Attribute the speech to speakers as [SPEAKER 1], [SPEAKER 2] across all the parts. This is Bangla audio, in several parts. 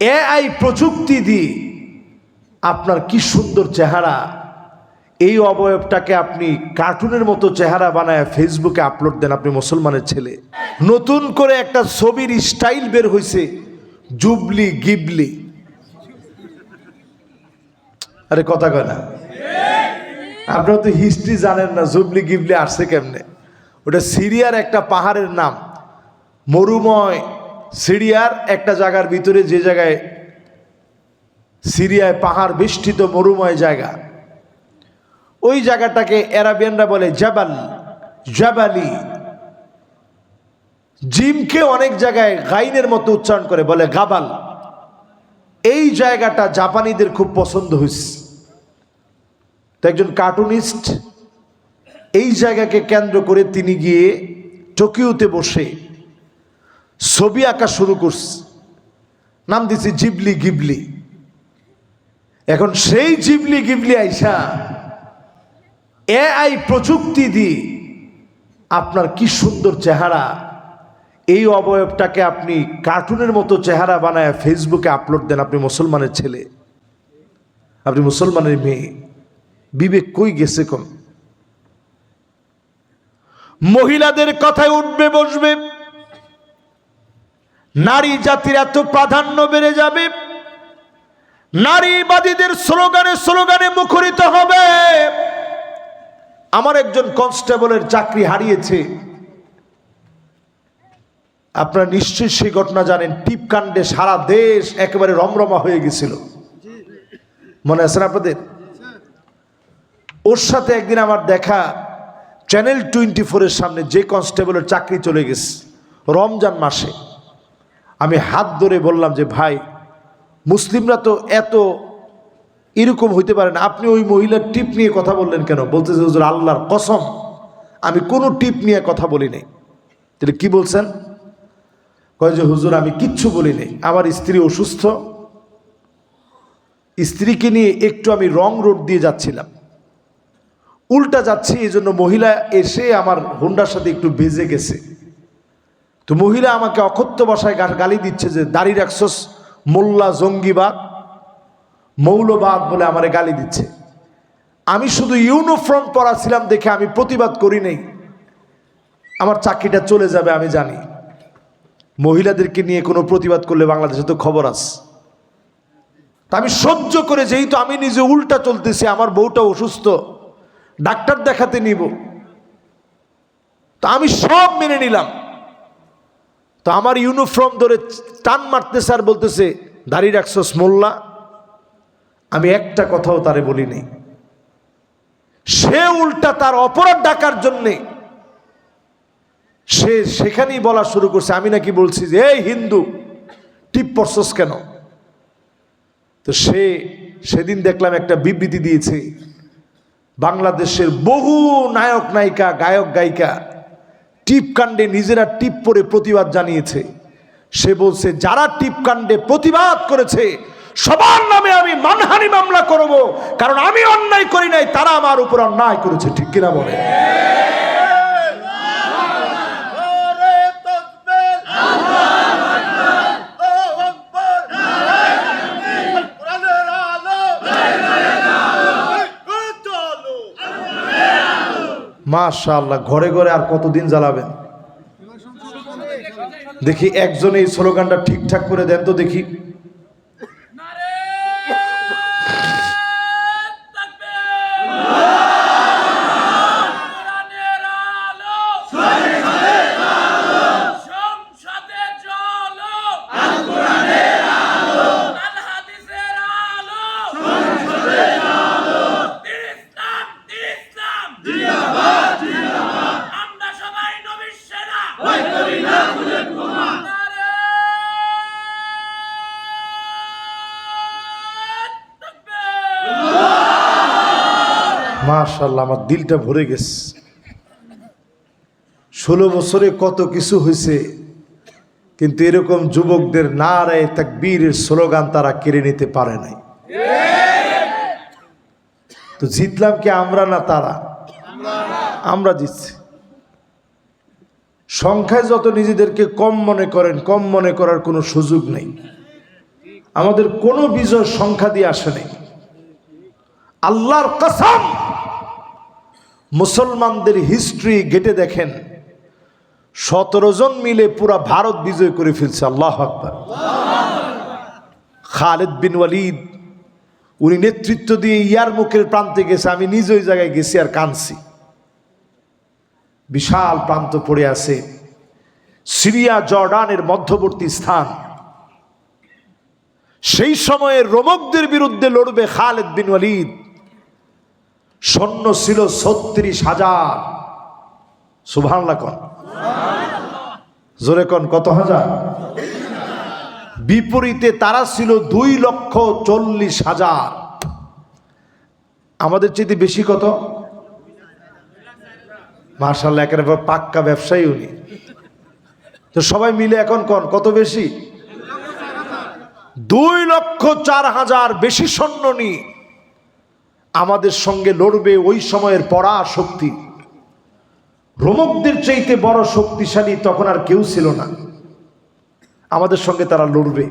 [SPEAKER 1] এআই প্রযুক্তি দিয়ে আপনার কি সুন্দর চেহারা। এই অবয়বটাকে আপনি কার্টুনের মতো চেহারা বানায় ফেসবুকে আপলোড দেন আপনি মুসলমানের ছেলে। নতুন করে একটা ছবির স্টাইল বের হয়েছে জুবলি গিবলি। আরে কথা কয় না। আপনারা তো হিস্ট্রি জানেন না, জুবলি গিবলি আসছে কেমনে? ওটা সিরিয়ার একটা পাহাড়ের নাম, মরুময় সিরিয়ার একটা জায়গার ভিতরে যে জায়গায় সিরিয়ায় পাহাড় বেষ্টিত মরুময় জায়গা, ওই জায়গাটাকে অ্যারাবিয়ানরা বলে জাবাল, জাবালি। জিমকে অনেক জায়গায় গাইনের মতো উচ্চারণ করে, বলে গাবাল। এই জায়গাটা জাপানিদের খুব পছন্দ হয়েছে তো একজন কার্টুনিস্ট এই জায়গাকে কেন্দ্র করে তিনি গিয়ে টোকিওতে বসে ছবি আঁকা শুরু করছে। নাম দিছে জিবলি গিবলি। এখন সেই জিবলি গিবলি আইসা এআই প্রযুক্তি দিয়ে আপনার কি সুন্দর চেহারা। এই অবয়বটাকে আপনি কার্টুনের মতো চেহারা বানায় ফেসবুকে আপলোড দেন আপনি মুসলমানের ছেলে। আপনি মুসলমানের মেয়ে। বিবেক কই গেছে কোন? মহিলাদের কথায় উঠবে, বসবে। নারী জাতির এত প্রাধান্য বেড়ে যাবে। নারীবাদীদের স্লোগানে স্লোগানে মুখরিত হবে। আমার একজন কনস্টেবলের চাকরি হারিয়েছে। আপনারা নিশ্চয়ই সেই ঘটনা জানেন, টিপকাণ্ডে সারা দেশ একেবারে রমরমা হয়ে গেছিল। মনে আছে না আপনাদের? ওর সাথে একদিন আমার দেখা চ্যানেল টোয়েন্টি ফোরের সামনে যে কনস্টেবলের চাকরি চলে গেছে, রমজান মাসে। আমি হাত ধরে বললাম যে, ভাই, মুসলিমরা তো এত এরকম হইতে পারে না। আপনি ওই মহিলার টিপ নিয়ে কথা বললেন কেন? বলতেছে, হুজুর, আল্লাহর কসম, আমি কোনো টিপ নিয়ে কথা বলি নাই। তাহলে কি বলছেন? কয় যে, হুজুর, আমি কিচ্ছু বলি নাই। আমার স্ত্রী অসুস্থ। স্ত্রীকে নিয়ে একটু আমি রং রোড দিয়ে যাচ্ছিলাম। উল্টা যাচ্ছি এই জন্য মহিলা এসে আমার হোন্ডার সাথে একটু বেজে গেছে। তো মহিলা আমাকে ভাষায় গা- গালি দিচ্ছে যে, দাড়ি রাখছস মোল্লা, জঙ্গিবাদ, মৌলবাদ বলে আমারে গালি দিচ্ছে। আমি শুধু ইউনিফর্ম পরা ছিলাম দেখে আমি প্রতিবাদ করি নাই। আমার চাকরিটা চলে যাবে, আমি জানি। মহিলাদেরকে নিয়ে কোনো প্রতিবাদ করলে বাংলাদেশে তো খবর আছে। তা আমি সহ্য করে যেহেতু আমি নিজে উল্টা চলতেছি, আমার বউটা অসুস্থ, ডাক্তার দেখাতে নিব। তো আমি সব মেনে নিলাম। তো আমার ইউনিফর্ম ধরে টান মারতেছে আর বলতেছে, দাড়ি রাখছস মোল্লা, আমি একটা কথাও তারে বলিনি। সে উল্টা তার অপরাধ ডাকার জন্যে সে সেখানেই বলা শুরু করছে। আমি নাকি বলছি যে, এই হিন্দু, টিপ পড়ছস কেন? তো সে সেদিন দেখলাম একটা বিবৃতি দিয়েছে, বাংলাদেশের বহু নায়ক নায়িকা গায়ক গায়িকা টিপ কাণ্ডে নিজেরা টিপ পরে প্রতিবাদ জানিয়েছে। সে বলছে, যারা টিপকাণ্ডে প্রতিবাদ করেছে, সবার নামে আমি মানহানি মামলা করব, কারণ আমি অন্যায় করি নাই, তারা আমার উপর অন্যায় করেছে। ঠিক কিনা বলে
[SPEAKER 2] নারে তাকবীর আল্লাহু আকবার কোরআনের আলো চলো
[SPEAKER 1] মাশাআল্লাহ, ঘরে ঘরে আর কতদিন জ্বালাবেন? দেখি, একজনে এই স্লোগানটা ঠিকঠাক করে দেন তো দেখি
[SPEAKER 3] কোরআনের আলো সংসদে চলো আল কোরআনের আলো আল হাদিসের আলো সংসদে চলো ইসলাম ইসলাম জিন্দাবাদ জিন্দাবাদ আমরা সবাই নবীর সেনা ওই করি না খুলে ঘুমা
[SPEAKER 1] মাশাল্লাহ আমার দিলটা ভরে গেছে। ষোলো বছরে কত কিছু হয়েছে, কিন্তু এরকম যুবকদের নারায় তাকবীরের স্লোগান তারা কেড়ে নিতে পারে নাই। তো জিতলাম কি আমরা না তারা? আমরা জিতছি। সংখ্যায় যত নিজেদেরকে কম মনে করেন, কম মনে করার কোনো সুযোগ নেই। আমাদের কোনো বিজয় সংখ্যা দিয়ে আসেনি আল্লাহর কসম! মুসলমানদের হিস্ট্রি ঘেটে দেখেন, সতেরো জন মিলে পুরা ভারত বিজয় করে ফেলছে, আল্লাহ আকবর। খালেদ বিন ওয়ালিদ, উনি নেতৃত্ব দিয়ে ইয়ার মুখের প্রান্তে গেছে, আমি নিজ ওই জায়গায় গেছি আর কানছি বিশাল প্রান্ত পড়ে আছে, সিরিয়া জর্ডানের মধ্যবর্তী স্থান। সেই সময়ে রোমকদের বিরুদ্ধে লড়বে খালেদ বিন ওয়ালিদ সৈন্য ছিল ছত্রিশ হাজার। সুভানলা কন। জোরে কন, কত হাজার? বিপরীতে তারা ছিল দুই লক্ষ চল্লিশ হাজার। আমাদের চাইতে বেশি কত? মার্শাল্লাহ একেবারে পাক্কা ব্যবসায়ী উনি। তো সবাই মিলে এখন কন, কত বেশি? দুই লক্ষ চার হাজার বেশি সৈন্য নিয়ে। আমাদের সঙ্গে লড়বে ওই সময়ের পড়া শক্তি রোমকদের চাইতে বড় শক্তিশালী তখন আর কেউ ছিল না। আমাদের সঙ্গে তারা লড়বে।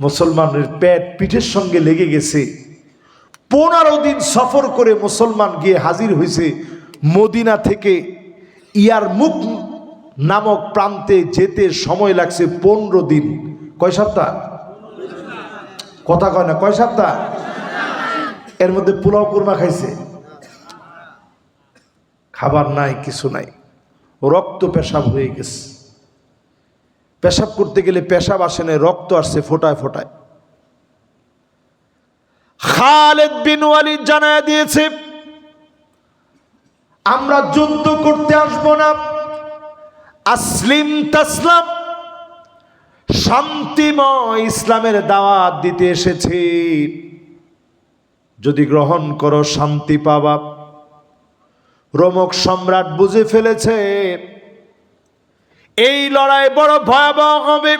[SPEAKER 1] মুসলমানের পেট পিঠের সঙ্গে লেগে গেছে। পনেরো দিন সফর করে মুসলমান গিয়ে হাজির হয়েছে মদিনা থেকে। ইয়ার মুখ নামক প্রান্তে যেতে সময় লাগছে পনেরো দিন। কয় সপ্তাহ? কথা কয় না, কয় সপ্তাহ? এর মধ্যে পোলাও কুরমা খাইছে। খাবার নাই, কিছু নাই। রক্ত পেশাব হয়ে গেছে। পেশাব করতে গেলে পেশাব আসে না, রক্ত আসছে ফোটায় ফোটায়। খালেদ বিন ওয়ালিদ জানায় দিয়েছে, আমরা যুদ্ধ করতে আসব না। আসলিম তাসলাম, শান্তিময় ইসলামের দাওয়াত দিতে এসেছি। যদি গ্রহণ করো শান্তি পাবা। রোমক সম্রাট বুঝে ফেলেছে, এই লড়াই বড় ভয়াবহ হবে।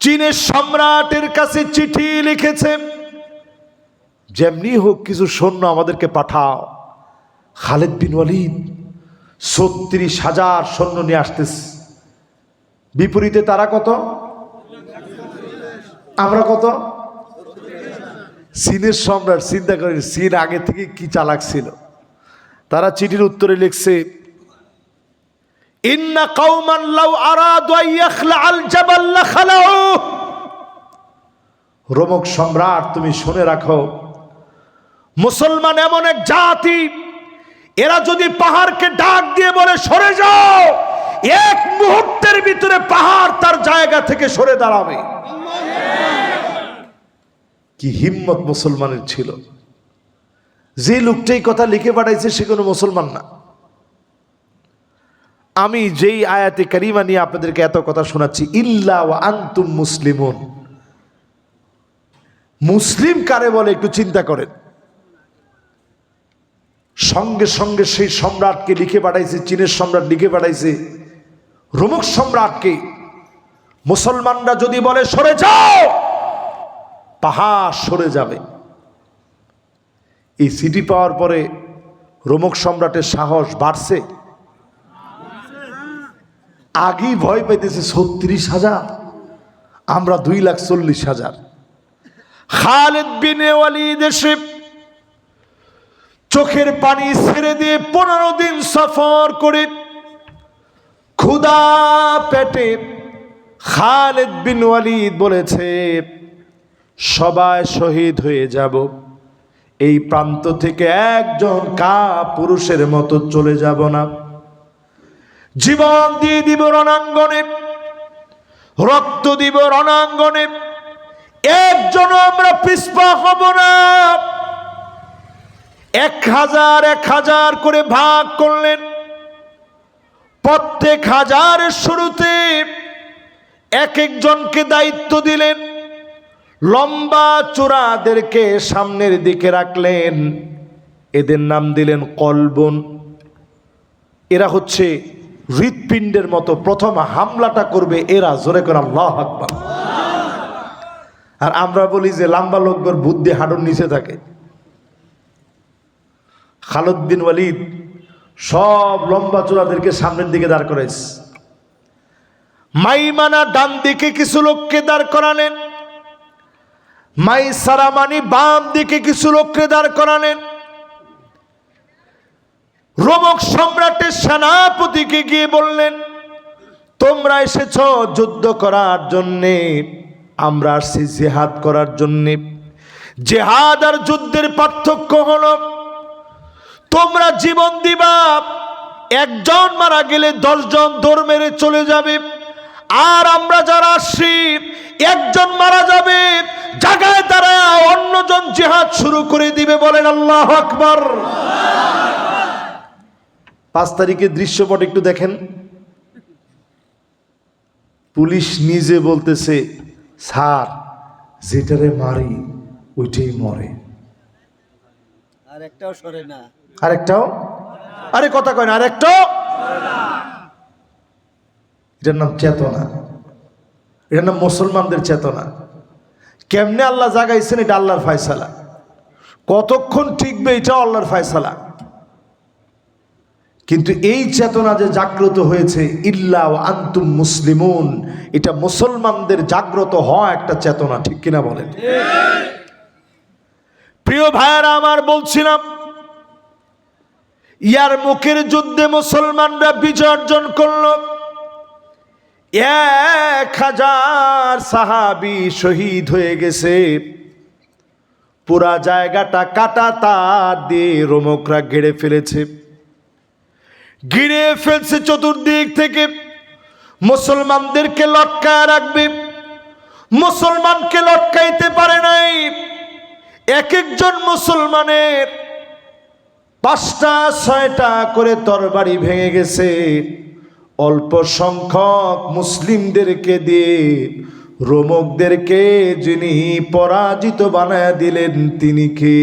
[SPEAKER 1] চীনের সম্রাটের কাছে চিঠি লিখেছে, যেমনি হোক কিছু সৈন্য আমাদেরকে পাঠাও। খালেদ বিন ওয়ালিদ, ছত্রিশ হাজার সৈন্য নিয়ে আসতেছে। বিপরীতে তারা কত? আমরা কত? চীনের সম্রাট চিন্তা করেন চীন আগে থেকে কি চালাক ছিল। তারা চিঠির উত্তরে লিখছে, ইন্না কওমান লাউ রোমক সম্রাট, তুমি শুনে রাখো, মুসলমান এমন এক জাতি, এরা যদি পাহাড়কে ডাক দিয়ে বলে, সরে যাও, এক মুহূর্তের ভিতরে পাহাড় তার জায়গা থেকে সরে দাঁড়াবে। কি হিম্মত মুসলমানের ছিল? যে লোকটাই কথা লিখে পাঠাইছে, সে কোনো মুসলমান না। আমি যেই আয়াতে কারিমা নিয়ে আপনাদেরকে এত কথা শোনাচ্ছি, ইল্লা ও আন্তুম মুসলিমুন। মুসলিম কারে বলে, একটু চিন্তা করেন। সঙ্গে সঙ্গে সেই সম্রাটকে লিখে পাঠাইছে, চীনের সম্রাট লিখে পাঠাইছে, রোমক সম্রাটকে। মুসলমানরা যদি বলে, সরে যাও! পাহাড় সরে যাবে। এই সিটি পাওয়ার পরে রোমক সম্রাটের সাহস বাড়ছে। আগেই ভয় পাইতেছে ছত্রিশ হাজার, আমরা দুই লাখ চল্লিশ হাজার। খালেদ বিনে এসে চোখের পানি ছেড়ে দিয়ে পনেরো দিন সফর করে ক্ষুদা পেটে খালেদ বিন ওয়ালিদ বলেছে সবাই শহীদ হয়ে যাব। এই প্রান্ত থেকে একজন কা পুরুষের মতো চলে যাব না। জীবন দিয়ে দিব রণাঙ্গনে, রক্ত দিব রণাঙ্গনে, একজন আমরা পিসপা হব না। এক হাজার এক হাজার করে ভাগ করলেন। প্রত্যেক হাজারের শুরুতে এক একজনকে দায়িত্ব দিলেন। লম্বা চূড়াদেরকে সামনের দিকে রাখলেন। এদের নাম দিলেন কলবন। এরা হচ্ছে হৃৎপিণ্ডের মতো। প্রথম হামলাটা করবে এরা, জোরে করে আল্লাহ আকবার। আর আমরা বলি যে লম্বা লোকগুলোর বুদ্ধি হাডুর নিচে থাকে। খালদ বিন ওয়ালিদ সব লম্বা চূড়াদেরকে সামনের দিকে দাঁড় করেছে মাইমানা ডান দিকে কিছু লোককে দাঁড় করালেন। মাই সারামানি বাম দিকে কিছু লোককে দাঁড় করালেন। রোমক সম্রাটের সেনাপতিকে গিয়ে বললেন, তোমরা এসেছ যুদ্ধ করার জন্যে, আমরা আসছি জেহাদ করার জন্যে। জেহাদ আর যুদ্ধের পার্থক্য হল, তোমরা জীবন দিবা, একজন মারা গেলে দশজন দৌড় মেরে চলে যাবে। আর আমরা যারা আসছি একজন মারা যাবে জায়গায় তারা অন্যজন জেহাদ শুরু করে দিবে বলেন আল্লাহ আকবর। পাঁচ তারিখের দৃশ্যপট একটু দেখেন। পুলিশ নিজে বলতেছে স্যার যেটারে মারি ওইটাই মরে।
[SPEAKER 4] আর একটাও সরে না।
[SPEAKER 1] আরেকটাও? আরে কথা কয় না আরেকটাও? এটার নাম চেতনা। এটার নাম মুসলমানদের চেতনা। কেমনে আল্লাহ জাগাইছেন এটা আল্লাহর ফায়সালা? কতক্ষণ টিকবে এটা আল্লাহর ফায়সালা? কিন্তু এই চেতনা যে জাগ্রত হয়েছে, ইল্লা ও আন্তুম মুসলিমুন, এটা মুসলমানদের জাগ্রত হওয়া একটা চেতনা, ঠিক কিনা বলেন? প্রিয় ভাইয়ারা, আমার বলছিলাম, ইয়ার মুখের যুদ্ধে মুসলমানরা বিজয় অর্জন করল। এক হাজার সাহাবি শহীদ হয়ে গেছে। পুরা জায়গাটা কাটা তার দিয়ে রোমকরা ঘিরে ফেলেছে। ঘিরে ফেলছে চতুর্দিক থেকে। মুসলমানদেরকে লটকায় রাখবে। মুসলমানকে লটকাইতে পারে নাই। এক একজন মুসলমানের পাঁচটা, ছয়টা করে তরবারি ভেঙে গেছে। অল্প সংখ্যক মুসলিমদেরকে দিয়ে রোমকদেরকে যিনি পরাজিত বানায় দিলেন তিনি কে?